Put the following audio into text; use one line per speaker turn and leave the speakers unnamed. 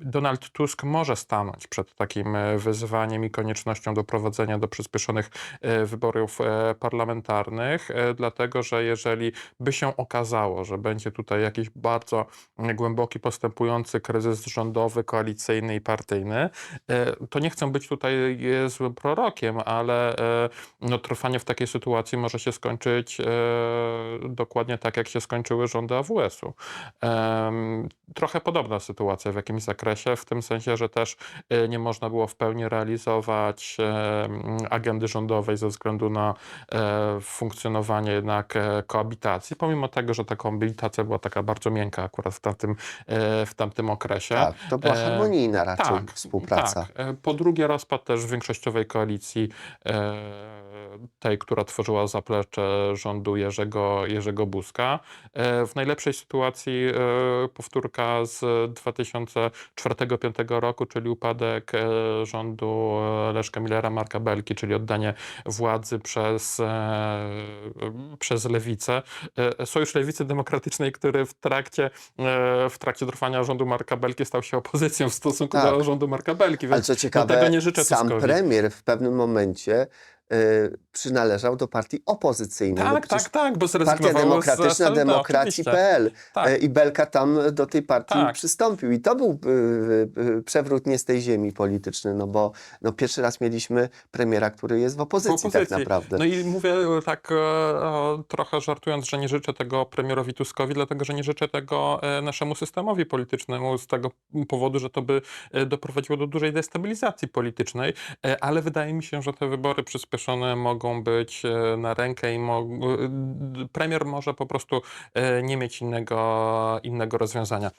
Donald Tusk może stanąć przed takim e, wyzwaniem i koniecznością doprowadzenia do przyspieszonych e, wyborów e, parlamentarnych, dlatego że jeżeli by się okazało, że będzie tutaj jakiś bardzo głęboki, postępujący kryzys rządowy, koalicyjny i partyjny, to nie chcę być tutaj złym prorokiem, ale no, trwanie w takiej sytuacji może się skończyć dokładnie tak, jak się skończyły rządy AWS-u. Trochę podobna sytuacja w jakimś zakresie, w tym sensie, że też e, nie można było w pełni realizować em, agendy rządowej ze względu na e, funkcjonowanie jednak e, koabitacji, pomimo tego, że ta koabitacja była taka bardzo miękka akurat w tamtym, e, w tamtym okresie.
Tak, to była harmonijna raczej
tak,
współpraca.
Tak. Po drugie rozpad też większościowej koalicji, tej, która tworzyła zaplecze rządu Jerzego, Jerzego Buzka. W najlepszej sytuacji powtórka z 2004-2005 roku, czyli upadek e, rządu e, Leszka Millera, Marka Belki, czyli oddanie władzy przez, e, przez lewicę. Sojusz Lewicy Demokratycznej, który w trakcie, w trakcie trwania rządu Marka Belki stał się opozycją w stosunku
Tak.
do rządu Marka Belki,
Ale
więc
co
no,
ciekawe,
tego nie życzę
sam
Tuskowi.
premier w pewnym momencie przynależał do partii opozycyjnej.
Tak, tak, tak, bo
Partia Demokratyczna. Demokracji.pl
Tak.
e, i Belka tam do tej partii
Tak.
przystąpił. I to był y, y, przewrót nie z tej ziemi polityczny, no bo no, pierwszy raz mieliśmy premiera, który jest w opozycji, tak naprawdę.
No i mówię tak trochę żartując, że nie życzę tego premierowi Tuskowi, dlatego że nie życzę tego naszemu systemowi politycznemu z tego powodu, że to by doprowadziło do dużej destabilizacji politycznej, ale wydaje mi się, że te wybory przyspieszone mogą być e, na rękę i mo- e, premier może po prostu e, nie mieć innego, innego rozwiązania.